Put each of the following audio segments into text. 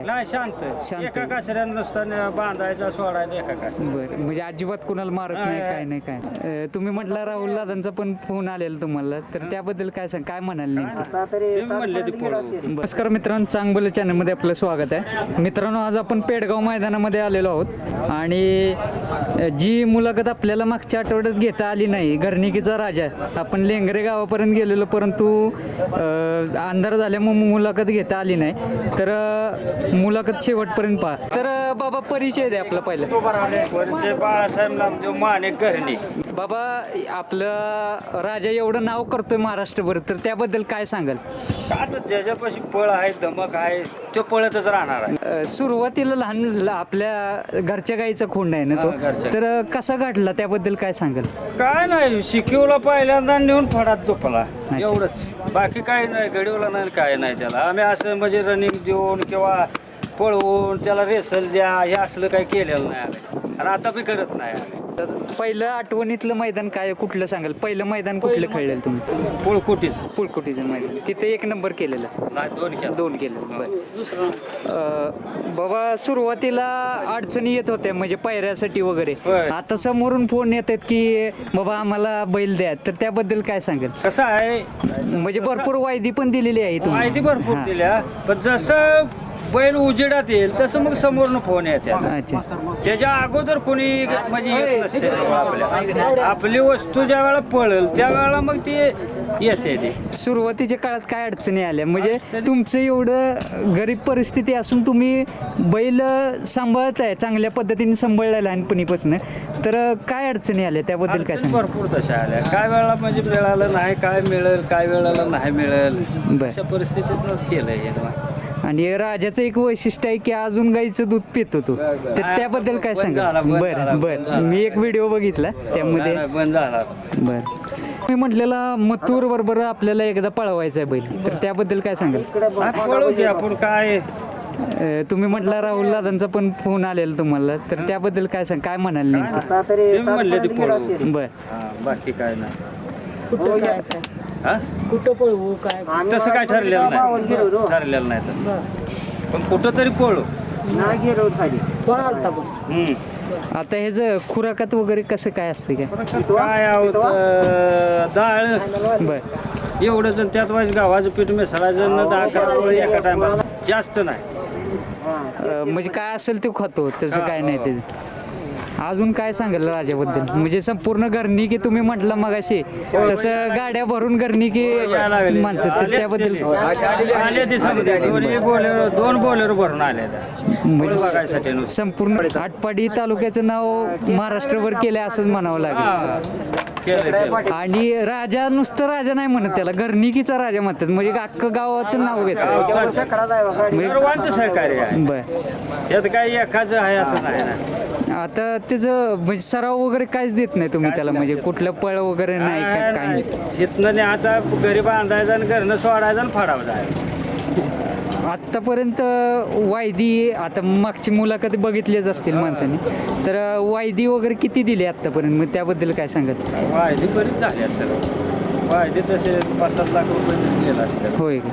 नाही शांत. शांत. एका कासऱ्यानं नुसतं बांधायचा सोडायचा एका कासऱ्या बरं. म्हणजे अजिबात कुणाला मारत नाही. काय नाही काय अं, तुम्ही म्हटलं राहुल दादांचा पण फोन आलेला तुम्हाला तर त्याबद्दल काय सांग काय म्हणाल नेमकं? ते म्हणले ते पळवू नमस्कार मित्रांनो चांगलं चॅनलमध्ये आपलं स्वागत आहे. मित्रांनो आज आपण पेडगाव मैदानामध्ये आलेलो आहोत. आणि अ, जी मुलाखत आपल्याला मागच्या आठवड्यात घेता आली नाही घरणिकीचा राजा आपण लेंगरे गावापर्यंत गेलेलो परंतु अ, अंधार झाल्यामुळे मुलाखत घेता आली नाही. तर अ, मुलाखत शेवटपर्यंत पहा. तर अ, बाबा परिचय द्या आपला पहिला. वरचे बाळासाहेब नामदेव माणिक घरणी बाबा आपलं राजा एवढं नाव करतोय महाराष्ट्रभर तर त्याबद्दल काय सांगाल? का तर ज्याच्यापाशी पळ आहे धमक आहे तो पळतच राहणार आहे. अ, सुरुवातीला लहान ल- आपल्या घरच्या गाईचा खोंड आहे ना तो? हा, घरच्या. तर अ, कसा घडला त्याबद्दल काय सांगाल? काय नाही शिकिवला पहिल्यांदा नेऊन फडात झोपला. एवढंच. बाकी काही नाही घडवला नाही काय नाही त्याला. आम्ही असं म्हणजे रनिंग देऊन किंवा पळवून त्याला रेसल द्या हे असलं काही केलेलं नाही आम्ही. आणि आता बी करत नाही आम्ही. तर पहिलं आठवणीतलं मैदान काय कुठलं सांगाल? पहिलं मैदान कुठलं खेळलेलं तुम्ही? पुळकुटीच. पुळकुटीचं मैदान. तिथे एक नंबर केलेला. नाही दोन केलं. दोन केलं. बरं. अ, बाबा सुरुवातीला अडचणी येत होत्या म्हणजे पायऱ्यासाठी वगैरे. होय. आता समोरून फोन येत आहेत की बाबा आम्हाला बैल द्या. तर त्याबद्दल काय सांगाल? कसं आहे? म्हणजे भरपूर वायदी पण दिलेली आहे तुम्ही. माहिती भरपूर हां. दिल्या पण जसं बैल उजेडात येईल तसं मग समोरनं फोन येते अच्छा. त्याच्या अगोदर कोणी म्हणजे येत नसते आपल्या. आपली वस्तू ज्या वेळेला पळेल त्या वेळेला मग ती येते ती. सुरुवातीच्या काळात काय अडचणी आल्या? म्हणजे तुमचं एवढं गरीब परिस्थिती असून तुम्ही बैल सांभाळत आहे चांगल्या पद्धतीने सांभाळलाय लहानपणीपासून तर काय अडचणी आल्या? त्याबद्दल काय सांगा भरपूर तशा आल्या. काय वेळेला म्हणजे मिळालं नाही काय मिळेल काय वेळेला नाही मिळेल बर. अशा परिस्थितीतच केलंय हे. आणि राजाचं एक वैशिष्ट्य आहे की अजून गाईचं दूध पितो तो. बर, बर. तर त्याबद्दल काय सांगा बरं बंद बरं. मी एक व्हिडिओ बघितला त्यामध्ये. नाही, बर. मी म्हटलेला मथुर बरोबर आपल्याला एकदा पळवायचा आहे बैल. तर त्याबद्दल काय सांगाल? नाही, आपण काय तुम्ही म्हटलं राहुल दादांचा पण फोन आलेला तुम्हाला. तर त्याबद्दल काय सांग काय म्हणाल नेमकं? ते म्हणले ते पळू बर. हा, काय नाही हा? कुठं पळवू काय? तसं काय ठरलेलं नाही. ठरलेलं नाही तसं. पण कुठं तरी पळू हम्म. आता हे जर खुराकात वगैरे कसं काय असते काय काय आहोत डाळ. बर. एवढंच आणि त्यात वाईज गव्हाचं पीठ मिसळायचं न दहा अकरा पोळी एका टायमाला. जास्त नाही. अं, म्हणजे काय असेल ते खातो तसं काय नाही त्याचं. अजून काय सांगाल राजाबद्दल म्हणजे संपूर्ण घरणी की तुम्ही म्हटलं मगाशी तसं गाड्या भरून घरणी की. माणसं तर त्याबद्दल ते. आले ते समजे. दोन्ही बोलेरो दोन बोलेरो भरून आले म्हणजे नुसतं. संपूर्ण आटपाडी तालुक्याचं नाव महाराष्ट्रभर केलंय असंच म्हणावं लागेल. केलं केलं आणि राजा नुसतं राजा नाही म्हणत त्याला घरणिकीचा राजा म्हणतात म्हणजे अख्खं गावाचं नाव घेतात गावचं सर्वांचं सहकार्य आहे बर यात काही एकाच आहे असं नाही ना आता त्याचं म्हणजे सराव वगैरे काहीच देत नाही तुम्ही त्याला म्हणजे कुठलं पळ वगैरे नाही का काही? नाही. हिथनं न्यायचा घरी बांधायचा आणि घरनं सोडायचा आणि फाडावं आत्तापर्यंत वायदी आता मागची मुलाखती बघितल्याच असतील माणसांनी. तर वायदी वगैरे किती दिली आत्तापर्यंत? मग त्याबद्दल काय सांगत? वायदी बरीच झाली असेल. वायदी तसे पाच सात लाख रुपये गेला होय का?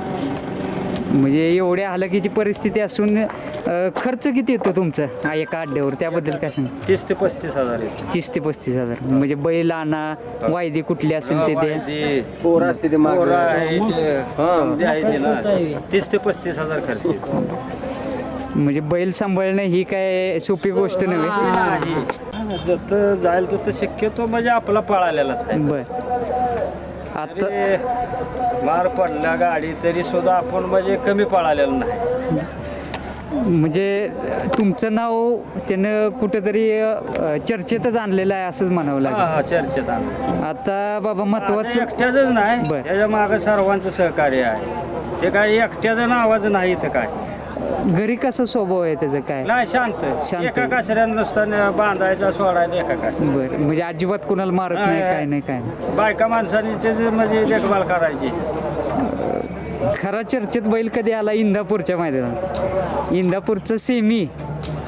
म्हणजे एवढ्या हलाखीची परिस्थिती असून अं, खर्च किती येतो तुमचा? हा एका अड्ड्यावर त्याबद्दल काय सांग? तीस ते पस्तीस हजार. तीस ते पस्तीस हजार. म्हणजे बैल आणा वायदी कुठली असेल ते द्या. पोरं असते ते पोरं आहे ते, समधी आहे ते ना. तीस ते पस्तीस हजार खर्च येतो. म्हणजे बैल सांभाळणं ही काय सोपी गोष्ट नव्हे? नाही. जत जाईल तर शक्यतो म्हणजे आपला पळालेलाच आहे. बर. आता मार पडला गाडी तरी सुद्धा आपण म्हणजे कमी पळालेलं नाही म्हणजे तुमचं नाव त्यानं कुठेतरी अं, चर्चेतच आणलेलं आहे असंच म्हणावं हा लागेल हा चर्चेत आणलं. आता बाबा महत्वाचं एकट्याच नाही बरं. त्याच्यामागे सर्वांचं सहकार्य आहे ते काय एकट्याचं नावाचं नाही इथं काय घरी कसा स्वभाव आहे त्याचं काय? नाही शांत शांत. एका कासऱ्यानं नुसतं बांधायचा सोडायचा एका कासऱ्या बर म्हणजे अजिबात कुणाला मारत नाही काय नाही काय नाही. बायका माणसाने त्याची म्हणजे देखभाल करायची. खरा चर्चेत बैल कधी आला? इंदापूरच्या मैदानात. इंदापूरचं सेमी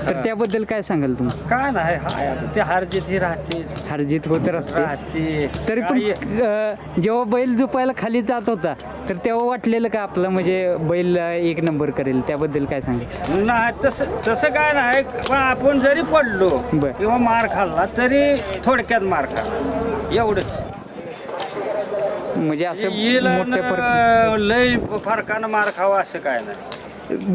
तर त्याबद्दल काय सांगाल तुम्ही? काय नाही हाय आता. ते हारजीत ही राहतेच. हरजीत होत असते राहते. तरी पण काय- अ, जेव्हा बैल झोपायला खाली जात होता तर तेव्हा वाटलेलं का आपलं म्हणजे बैल अ, एक नंबर करेल? त्याबद्दल काय सांगाल? नाही तसं तसं काय नाही पण आपण जरी पडलो बर. किंवा मार खाल्ला तरी थोडक्यात मार खाल्ला एवढंच. म्हणजे असं येईल मोठ्या फरक लय फरकानं मार खावा असं काय नाही.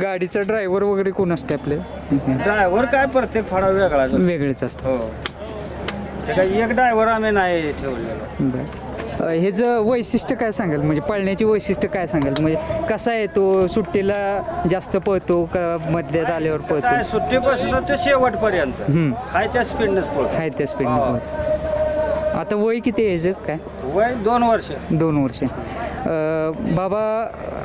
गाडीचा ड्रायव्हर वगैरे कोण असते आपले? ड्रायव्हर काय प्रत्येक फळा वेगळा वेगळेच असतं. हो. एक ड्रायव्हर आम्ही नाही ठेवलेला. बरं. हे वैशिष्ट्य काय सांगाल? म्हणजे पळण्याची वैशिष्ट्य काय सांगाल? म्हणजे कसा आहे तो सुट्टीला जास्त पळतो का मधल्यात आल्यावर पळतो? सुट्टीपासून ते शेवटपर्यंत. हाय त्या स्पीडनेच पळतो. आहे त्या स्पीडने हो. पळतो. आता वय किती आहे याचं? काय? वय दोन वर्ष. दोन वर्ष. अ, बाबा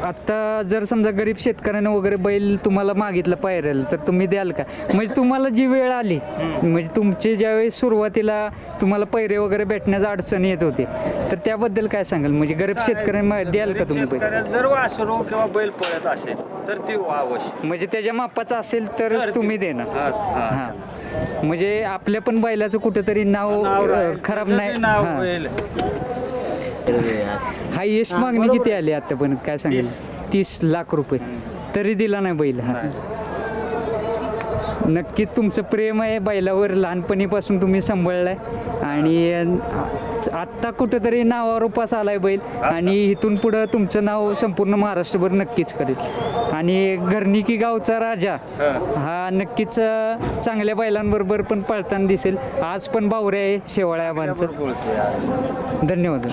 आत्ता जर समजा गरीब शेतकऱ्यानं वगैरे बैल तुम्हाला मागितलं पायरेल तर तुम्ही द्याल का? म्हणजे तुम्हाला जी वेळ आली म्हणजे तुमचे ज्यावेळेस सुरुवातीला तुम्हाला पैरे वगैरे भेटण्याचा अडचण येत होती तर त्याबद्दल काय सांगाल? म्हणजे गरीब शेतकऱ्यांना द्याल का तुम्ही बैल? शेतकऱ्यात जर वासरू किंवा बैल पळत असेल तर ती अवश्य म्हणजे त्याच्या मापाचा असेल तरच तुम्ही देणार. हा, हा. हां. म्हणजे आपल्या पण बैलाचं कुठंतरी नाव अ. खराब नाही. बी नाव हां. होईल. हायएस्ट मागणी किती आली आतापर्यंत काय सांगेल? तीस. लाख रुपये. तरी दिला नाही बैल हा. नक्कीच तुमचं प्रेम आहे बैलावर. लहानपणीपासून तुम्ही सांभाळलाय. आणि आत्ता कुठंतरी नावावर उपास आलाय बैल. आणि इथून पुढं तुमचं नाव संपूर्ण महाराष्ट्रभर नक्कीच करेल. आणि घरनिकी गावचा राजा हा. नक्कीच चांगल्या बैलांबरोबर पण पळताना दिसेल. आज पण बावरे आहे शेवाळ्या. धन्यवाद.